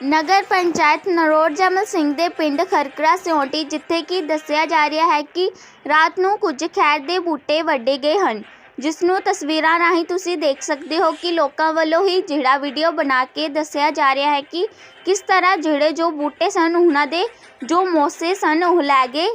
ਨਗਰ ਪੰਚਾਇਤ ਨਰੋੜ ਜਮਲ ਸਿੰਘ ਦੇ ਪਿੰਡ ਖਰਕੜਾ ਸਿਉਂਟੀ, ਜਿੱਥੇ ਕਿ ਦੱਸਿਆ ਜਾ ਰਿਹਾ ਹੈ ਕਿ ਰਾਤ ਨੂੰ ਕੁਝ ਖੈਰ ਦੇ ਬੂਟੇ ਵੱਢੇ ਗਏ ਹਨ। ਜਿਸ ਨੂੰ ਤਸਵੀਰਾਂ ਰਾਹੀਂ ਤੁਸੀਂ ਦੇਖ ਸਕਦੇ ਹੋ ਕਿ ਲੋਕਾਂ ਵੱਲੋਂ ਹੀ ਜਿਹੜਾ ਵੀਡੀਓ ਬਣਾ ਕੇ ਦੱਸਿਆ ਜਾ ਰਿਹਾ ਹੈ ਕਿ ਕਿਸ ਤਰ੍ਹਾਂ ਜਿਹੜੇ ਜੋ ਬੂਟੇ ਸਨ, ਉਹਨਾਂ ਦੇ ਜੋ ਮੋਸੇ ਸਨ, ਉਹ ਲੈ ਗਏ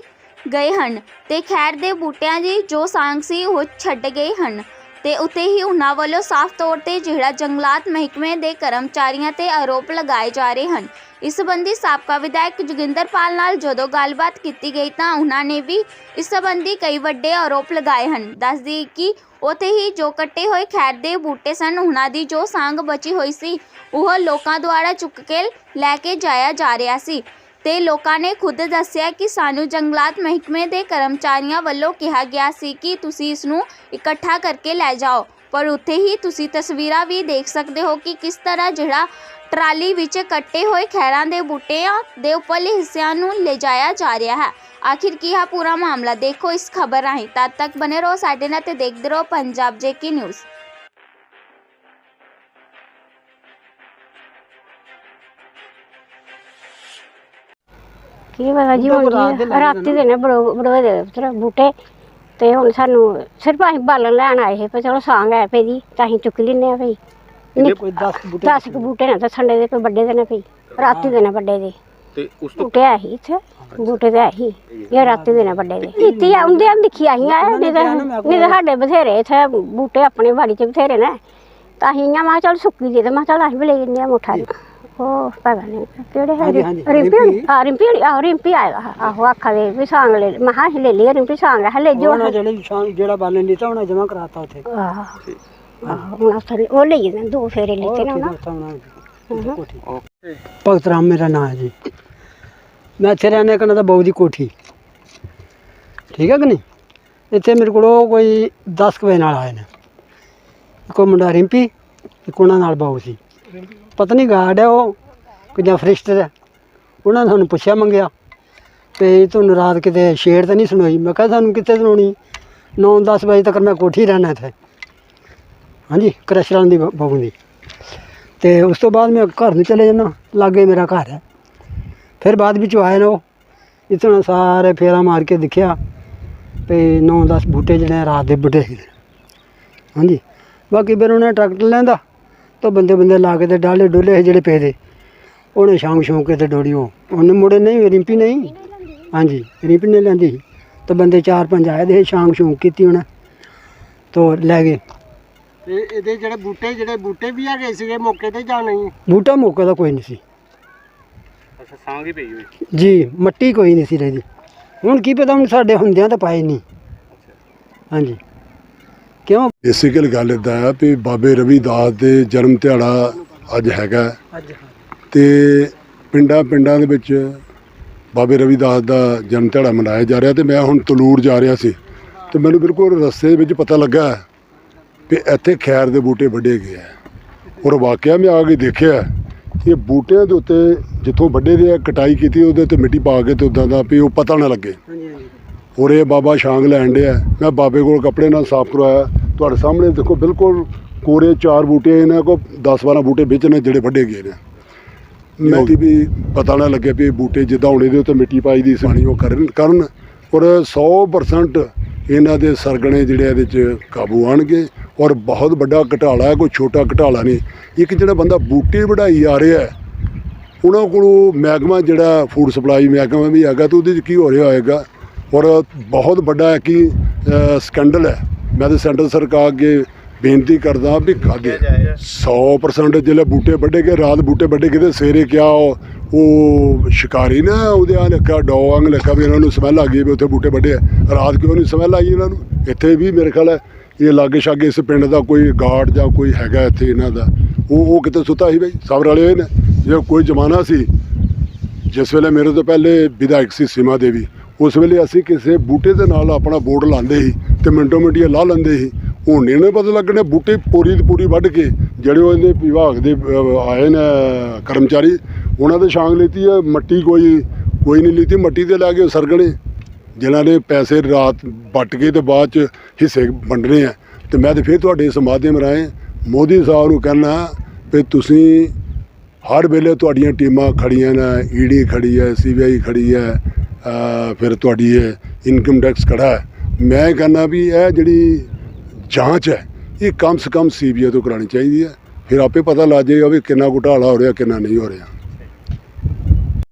ਗਏ ਹਨ ਤੇ ਖੈਰ ਦੇ ਬੂਟਿਆਂ ਦੀ ਜੋ ਸਾਂਗ ਸੀ, ਉਹ ਛੱਡ ਗਏ ਹਨ। ਤੇ ਉੱਤੇ ਹੀ ਉਹਨਾਂ ਵੱਲੋਂ ਸਾਫ਼ ਤੌਰ ਤੇ ਜਿਹੜਾ ਜੰਗਲਾਤ ਮਹਿਕਮੇ ਦੇ ਕਰਮਚਾਰੀਆਂ ਤੇ ਆਰੋਪ ਲਗਾਏ ਜਾ ਰਹੇ ਹਨ। ਇਸ ਸੰਬੰਧੀ ਸਾਬਕਾ ਵਿਧਾਇਕ ਜੋਗਿੰਦਰਪਾਲ ਨਾਲ ਜਦੋਂ ਗੱਲਬਾਤ ਕੀਤੀ ਗਈ ਤਾਂ ਉਹਨਾਂ ਨੇ ਵੀ ਇਸ ਸੰਬੰਧੀ ਕਈ ਵੱਡੇ ਆਰੋਪ ਲਗਾਏ ਹਨ। ਦੱਸਦੀ ਕਿ ਉੱਥੇ ਹੀ ਜੋ ਕੱਟੇ ਹੋਏ ਖੈਰ ਦੇ ਬੂਟੇ ਸਨ ਉਹਨਾਂ ਦੀ ਜੋ ਸਾਂਗ ਬਚੀ ਹੋਈ ਸੀ, ਉਹ ਲੋਕਾਂ ਦੁਆਰਾ ਚੁੱਕ ਕੇ ਲੈ ਕੇ ਜਾਇਆ ਜਾ ਰਿਹਾ ਸੀ। ਤੇ ਲੋਕਾਂ ਨੇ ਖੁਦ ਦੱਸਿਆ ਕਿ ਸਾਨੂੰ ਜੰਗਲਾਤ ਮਹਿਕਮੇ ਦੇ ਕਰਮਚਾਰੀਆਂ ਵੱਲੋਂ ਕਿਹਾ ਗਿਆ ਸੀ ਕਿ ਤੁਸੀਂ ਇਸ ਨੂੰ ਇਕੱਠਾ ਕਰਕੇ ਲੈ ਜਾਓ। ਪਰ ਉੱਥੇ ਹੀ ਤੁਸੀਂ ਤਸਵੀਰਾਂ ਵੀ ਦੇਖ ਸਕਦੇ ਹੋ ਕਿ ਕਿਸ ਤਰ੍ਹਾਂ ਜਿਹੜਾ ਟਰਾਲੀ ਵਿੱਚ ਕੱਟੇ ਹੋਏ ਖੈਰਾਂ ਦੇ ਬੂਟਿਆਂ ਦੇ ਉੱਪਰਲੇ ਹਿੱਸਿਆਂ ਨੂੰ ਲਿਜਾਇਆ ਜਾ ਰਿਹਾ ਹੈ। ਆਖਿਰ ਕੀ ਹੈ ਪੂਰਾ ਮਾਮਲਾ? ਦੇਖੋ ਇਸ ਖਬਰ ਰਾਹੀਂ। ਤਦ ਤੱਕ ਬਨੇ ਰਹੋ ਸਾਡੇ ਨਾਲ ਤੇ ਦੇਖਦੇ ਰਹੋ ਪੰਜਾਬ ਜੇਕੇ ਨਿਊਜ਼। ਕੀ ਪਤਾ ਜੀ ਹੁਣ ਜੀ ਰਾਤੀ ਦੇ ਨੇ ਬੜੋ ਬੜੋ ਦੇ ਪੁੱਤਰ ਬੂਟੇ ਤੇ ਹੁਣ ਸਾਨੂੰ ਸਿਰਫ ਅਸੀਂ ਬਾਲਣ ਲੈਣ ਆਏ ਸੀ ਪਰ ਚਲੋ ਸਾਂਗ ਹੈ ਪਈ ਜੀ ਤਾਂ ਅਸੀਂ ਚੁੱਕ ਲੈਨੇ ਆ ਭਈ। ਇਹਦੇ ਕੋਈ 10 ਬੂਟੇ 10 ਕੁ ਬੂਟੇ ਨੇ ਦੱਸਣ ਦੇ ਕੋਈ ਵੱਡੇ ਦੇ ਨੇ ਭਈ ਰਾਤੀ ਦੇ ਨੇ ਵੱਡੇ ਦੇ। ਤੇ ਉਸ ਤੋਂ ਬੂਟੇ ਆ ਹੀ ਇੱਥੇ ਬੂਟੇ ਤੇ ਆਹੀ ਇਹ ਰਾਤੀ ਦੇ ਨੇ ਵੱਡੇ ਦੇ। ਕੀਤੀ ਆਉਂਦੇ ਆ ਦੇਖੀ ਆਈ ਆ ਨਹੀਂ ਤਾਂ ਨਹੀਂ ਤਾਂ ਸਾਡੇ ਬਥੇਰੇ ਇੱਥੇ ਬੂਟੇ ਆਪਣੇ ਬਾੜੀ 'ਚ ਬਥੇਰੇ ਨੇ। ਤਾਂ ਅਸੀਂ ਆ ਮੈਂ ਚਲ ਸੁੱਕੀ ਦੇ ਤੇ ਮੈਂ ਚਲ ਅਸੀਂ ਵੀ ਲੈ ਜੰਨੇ ਆ ਮੁੱਠਾ। ਉਹ ਪਤਾ ਨਹੀਂ ਕਿਹੜੇ ਹੈ ਹਾਂਜੀ, ਹਾਂਜੀ, ਰਿੰਪੀ ਹੋਣੀ? ਰਿੰਪੀ। ਆ ਰਿੰਪੀ ਹੋਣੀ? ਆਹੋ ਰਿੰਪੀ ਆਏਗਾ। ਆਹੋ ਆਖਾ ਦੇ ਵੀ ਸਾਂਗ ਲੈ ਮੈਂ ਹਾਂ ਲੈ ਲਈ ਰਿੰਪੀ ਸਾਂਗ ਹੈ ਲੈ ਜੋ ਉਹਨਾਂ ਜਿਹੜੇ ਸ਼ਾਮ ਜਿਹੜਾ ਬਾਲਣ ਦਿੱਤਾ ਉਹਨਾਂ ਜਮਾ ਕਰਾਤਾ ਉੱਥੇ। ਆਹ ਆਹੋ ਹੁਣ ਅਸਰ ਉਹ ਲਈ ਜਾਂਦੇ ਦੋ ਫੇਰੇ ਉਹ ਲਿੱਤੇ ਨਾ ਉੱਥੇ ਉਹਨਾਂ ਦਿੱਤਾ ਉਹਨਾਂ ਕੋਠੀ। ਭਗਤ ਰਾਮ ਮੇਰਾ ਨਾਮ ਹੈ ਜੀ। ਮੈਂ ਇੱਥੇ ਰਹਿੰਦਾ ਕਹਿੰਦਾ ਤਾਂ ਬਹੂ ਦੀ ਕੋਠੀ। ਠੀਕ ਹੈ ਕਿ ਨਹੀਂ? ਇੱਥੇ ਮੇਰੇ ਕੋਲ ਉਹ ਕੋਈ 10 ਕੁ ਵਜੇ ਨਾਲ ਆਏ ਨੇ। ਇੱਕ ਮੁੰਡਾ ਰਿੰਪੀ ਇੱਕ ਉਹਨਾਂ ਨਾਲ ਬਹੂ ਸੀ। ਪਤਾ ਨਹੀਂ ਗਾਰਡ ਹੈ ਉਹ ਕਿ ਜਾਂ ਫਰਿਸ਼ਟਰ ਹੈ। ਉਹਨਾਂ ਨੇ ਸਾਨੂੰ ਪੁੱਛਿਆ, ਮੰਗਿਆ। ਤੇ ਤੁਹਾਨੂੰ ਰਾਤ ਕਿਤੇ ਸ਼ੇਰ ਤਾਂ ਨਹੀਂ ਸੁਣਾਈ। ਮੈਂ ਕਿਹਾ, ਸਾਨੂੰ ਕਿੱਥੇ ਸੁਣਾਉਣੀ? 9-10 ਵਜੇ ਤੱਕ ਮੈਂ ਕੋਠੀ ਰਹਿਣਾ ਇੱਥੇ। ਹਾਂਜੀ ਕ੍ਰਸ਼ਰਾਂ ਦੀ ਬ- ਦੀ। ਤੇ ਉਸ ਤੋਂ ਬਾਅਦ ਮੈਂ ਘਰ ਨੂੰ ਚਲੇ ਜਾਣਾ ਲਾਗੇ ਮੇਰਾ ਘਰ ਹੈ। ਫਿਰ ਬਾਅਦ ਵਿੱਚ ਆਏ ਨੇ ਉਹ। ਇਤਨਾ ਸਾਰੇ ਫੇਰਾ ਮਾਰ ਕੇ ਦੇਖਿਆ। ਤੇ 9-10 ਬੂਟੇ ਜਿਹੜੇ ਰਾਤ ਦੇ ਬੂਟੇ ਸੀ। ਹਾਂਜੀ। ਬਾਕੀ ਫਿਰ ਉਹਨੇ ਟਰੈਕਟਰ ਲੈਂਦਾ। ਤਾਂ ਬੰਦੇ ਬੰਦੇ ਲਾ ਕੇ ਤੇ ਡਾਲੇ ਡੋਲੇ ਜਿਹੜੇ ਪਏ ਦੇ। ਉਹਨੇ ਸ਼ਾਮ ਸ਼ੌਂਕ ਕੇ ਤੇ ਡੋੜੀ ਉਹ ਉਹਨੇ ਮੁੜੇ ਨਹੀਂ ਰਿੰਪੀ ਨਹੀਂ। ਹਾਂਜੀ ਰਿੰਪੀ ਨੇ ਲੈਂਦੀ। ਤਾਂ ਬੰਦੇ ਚਾਰ ਪੰਜ ਆਏ ਦੇ ਸੀ, ਸ਼ਾਮ ਸ਼ੌਂਕ ਕੀਤੀ ਉਹਨੇ। ਤੋਂ ਲੈ ਗਏ। ਤੇ ਇਹਦੇ ਜਿਹੜੇ ਬੂਟੇ ਜਿਹੜੇ ਬੂਟੇ ਵੀ ਹੈਗੇ ਸੀਗੇ ਮੌਕੇ ਤੇ ਜਾਂ ਨਹੀਂ? ਬੂਟਾ ਮੌਕੇ ਦਾ ਕੋਈ ਨਹੀਂ ਸੀ। ਅੱਛਾ ਸਾਂਗ ਹੀ ਪਈ ਹੋਈ। ਜੀ ਮੱਟੀ ਕੋਈ ਨਹੀਂ ਸੀ ਰਹੀ ਹੁਣ ਕੀ ਪਤਾ ਹੁਣ ਸਾਡੇ ਹੁੰਦਿਆਂ ਤਾਂ ਪਾਏ ਨਹੀਂ। ਹਾਂਜੀ। ਕਿਉਂ? ਬੇਸਿਕਲ ਗੱਲ ਇਦਾਂ ਆ ਵੀ ਬਾਬੇ ਰਵੀਦਾਸ ਦੇ ਜਨਮ ਦਿਹਾੜਾ ਅੱਜ ਹੈਗਾ। ਅੱਜ ਤੇ ਪਿੰਡਾਂ ਪਿੰਡਾਂ ਦੇ ਵਿੱਚ ਬਾਬੇ ਰਵੀਦਾਸ ਦਾ ਜਨਮ ਦਿਹਾੜਾ ਮਨਾਇਆ ਜਾ ਰਿਹਾ ਤੇ ਮੈਂ ਹੁਣ ਤਲੂਰ ਜਾ ਰਿਹਾ ਸੀ। ਤੇ ਮੈਨੂੰ ਬਿਲਕੁਲ ਰਸਤੇ ਵਿੱਚ ਪਤਾ ਲੱਗਾ ਵੀ ਇੱਥੇ ਖੈਰ ਦੇ ਬੂਟੇ ਵੱਢੇ ਗਏ ਆ। ਔਰ ਵਾਕਿਆ ਮੈਂ ਆ ਕੇ ਦੇਖਿਆ ਕਿ ਬੂਟਿਆਂ ਦੇ ਉੱਤੇ ਜਿੱਥੋਂ ਵੱਡੇ ਦੇ ਕਟਾਈ ਕੀਤੀ ਉਹਦੇ ਉੱਤੇ ਮਿੱਟੀ ਪਾ ਕੇ ਤੇ ਉਦਾਂ ਦਾ ਵੀ ਉਹ ਪਤਾ ਨਾ ਲੱਗੇ। ਹਾਂਜੀ ਹਾਂਜੀ। ਔਰ ਇਹ ਬਾਬਾ ਛਾਂਗ ਲੈਣ ਡਿਆ। ਮੈਂ ਬਾਬੇ ਕੋਲ ਕੱਪੜੇ ਨਾਲ ਸਾਫ਼ ਕਰਵਾਇਆ। ਤੁਹਾਡੇ ਸਾਹਮਣੇ ਦੇਖੋ ਬਿਲਕੁਲ ਕੋਰੇ ਚਾਰ ਬੂਟੇ ਇਹਨਾਂ ਕੋ 10 12 ਬੂਟੇ ਵਿੱਚ ਨੇ ਜਿਹੜੇ ਵੱਡੇ ਗਏ ਨੇ। ਮੈਂ ਕਿ ਵੀ ਪਤਾ ਨਾ ਲੱਗੇ ਵੀ ਇਹ ਬੂਟੇ ਜਿੱਦਾਂ ਹੋਣੇ ਦੇ ਉੱਤੇ ਮਿੱਟੀ ਪਾਈ ਦੀ ਸਾਣੀ ਉਹ ਕਰਨ ਕਰਨ। ਔਰ 100% ਇਹਨਾਂ ਦੇ ਸਰਗਣੇ ਜਿਹੜੇ ਇਹਦੇ ਚ ਕਾਬੂ ਆਣਗੇ। ਔਰ ਬਹੁਤ ਵੱਡਾ ਘਟਾਲਾ ਹੈ ਕੋਈ ਛੋਟਾ ਘਟਾਲਾ ਨਹੀਂ। ਇੱਕ ਜਿਹੜਾ ਬੰਦਾ ਬੂਟੇ ਵਢਾਈ ਆ ਰਿਹਾ ਹੈ ਉਹਨਾਂ ਕੋਲੋਂ ਮਹਿਕਮਾ ਜਿਹੜਾ ਫੂਡ ਸਪਲਾਈ ਮਹਿਕਮਾ ਵੀ ਹੈਗਾ ਤੇ ਉਹਦੇ 'ਚ ਕੀ ਹੋ ਰਿਹਾ ਹੋਏਗਾ? ਔਰ ਬਹੁਤ ਵੱਡਾ ਕਿ ਸਕੈਂਡਲ ਹੈ। ਮੈਂ ਤਾਂ ਸੈਂਟਰ ਸਰਕਾਰ ਅੱਗੇ ਬੇਨਤੀ ਕਰਦਾ ਵੀ ਕਾਗੇ 100% ਜਿਹੜੇ ਬੂਟੇ ਵੱਡੇ ਗਏ ਰਾਤ ਬੂਟੇ ਵੱਡੇ ਗਏ ਤੇ ਸਵੇਰੇ ਕਿਹਾ ਉਹ ਸ਼ਿਕਾਰੀ ਨਾ ਉਹਦੇ ਆ ਲੱਗਾ ਡੌਂਗ ਲੱਗਾ ਵੀ ਇਹਨਾਂ ਨੂੰ ਸਮੈਲ ਆ ਗਈ ਵੀ ਉੱਥੇ ਬੂਟੇ ਵੱਡੇ ਰਾਤ ਕਿਉਂ ਨਹੀਂ ਸਮੈਲ ਆਈ ਇਹਨਾਂ ਨੂੰ? ਇੱਥੇ ਵੀ ਮੇਰੇ ਖਿਆਲ ਹੈ ਇਹ ਲਾਗੇ ਛਾਗੇ ਇਸ ਪਿੰਡ ਦਾ ਕੋਈ ਗਾਰਡ ਜਾਂ ਕੋਈ ਹੈਗਾ ਇੱਥੇ ਇਹਨਾਂ ਦਾ। ਉਹ ਉਹ ਕਿਤੇ ਸੁੱਤਾ ਸੀ ਬਈ ਸਬਰ ਵਾਲੇ ਹੋਏ ਨੇ। ਜੇ ਕੋਈ ਜ਼ਮਾਨਾ ਸੀ ਜਿਸ ਵੇਲੇ ਮੇਰੇ ਤੋਂ ਪਹਿਲੇ ਵਿਧਾਇਕ ਸੀ ਸੀਮਾ ਦੇਵੀ ਉਸ ਵੇਲੇ ਅਸੀਂ ਕਿਸੇ ਬੂਟੇ ਦੇ ਨਾਲ ਆਪਣਾ ਬੋਰਡ ਲਾਉਂਦੇ ਸੀ ਤੇ ਮਿੰਟੋ ਮਿੰਟੀਆਂ ਲਾ ਲੈਂਦੇ ਸੀ। ਹੁਣ ਨਹੀਂ ਪਤਾ ਲੱਗਣੇ, ਬੂਟੇ ਪੂਰੀ ਦੀ ਪੂਰੀ ਵੱਢ ਕੇ ਜਿਹੜੇ ਉਹਦੇ ਵਿਭਾਗ ਦੇ ਆਏ ਨੇ ਕਰਮਚਾਰੀ, ਉਹਨਾਂ ਦੇ ਛਾਂਗ ਲਈਤੀ ਹੈ ਮੱਟੀ ਕੋਈ ਕੋਈ ਨਹੀਂ ਲਈਤੀ ਮੱਟੀ ਤੇ ਲੈ ਕੇ ਸਰਗਣੇ, ਜਿਨ੍ਹਾਂ ਨੇ ਪੈਸੇ ਰਾਤ ਵੱਟ ਕੇ ਤੇ ਬਾਅਦ ਚ ਹਿੱਸੇ ਵੰਡਣੇ ਆ। ਤੇ ਮੈਂ ਤੇ ਫਿਰ ਤੁਹਾਡੇ ਇਸ ਰਾਏ ਮੋਦੀ ਸਾਹਿਬ ਨੂੰ ਕਹਿਣਾ ਵੀ ਤੁਸੀਂ ਹਰ ਵੇਲੇ ਤੁਹਾਡੀਆਂ ਟੀਮਾਂ ਖੜੀਆਂ ਨੇ ਈਡੀ ਖੜੀ ਹੈ ਸੀਬੀਆਈ ਖੜੀ ਹੈ ਫਿਰ ਤੁਹਾਡੀ ਇਹ ਇਨਕਮ ਟੈਕਸ ਖੜਾ ਹੈ। ਮੈਂ ਕਹਿੰਦਾ ਵੀ ਇਹ ਜਿਹੜੀ ਜਾਂਚ ਹੈ, ਇਹ ਕਮ ਸੇ ਕਮ ਸੀਬੀਆਈ ਤੋਂ ਕਰਾਉਣੀ ਚਾਹੀਦੀ ਹੈ। ਫਿਰ ਆਪੇ ਪਤਾ ਲੱਗ ਜਾਏਗਾ ਵੀ ਕਿੰਨਾ ਘੁਟਾਲਾ ਹੋ ਰਿਹਾ, ਕਿੰਨਾ ਨਹੀਂ ਹੋ ਰਿਹਾ।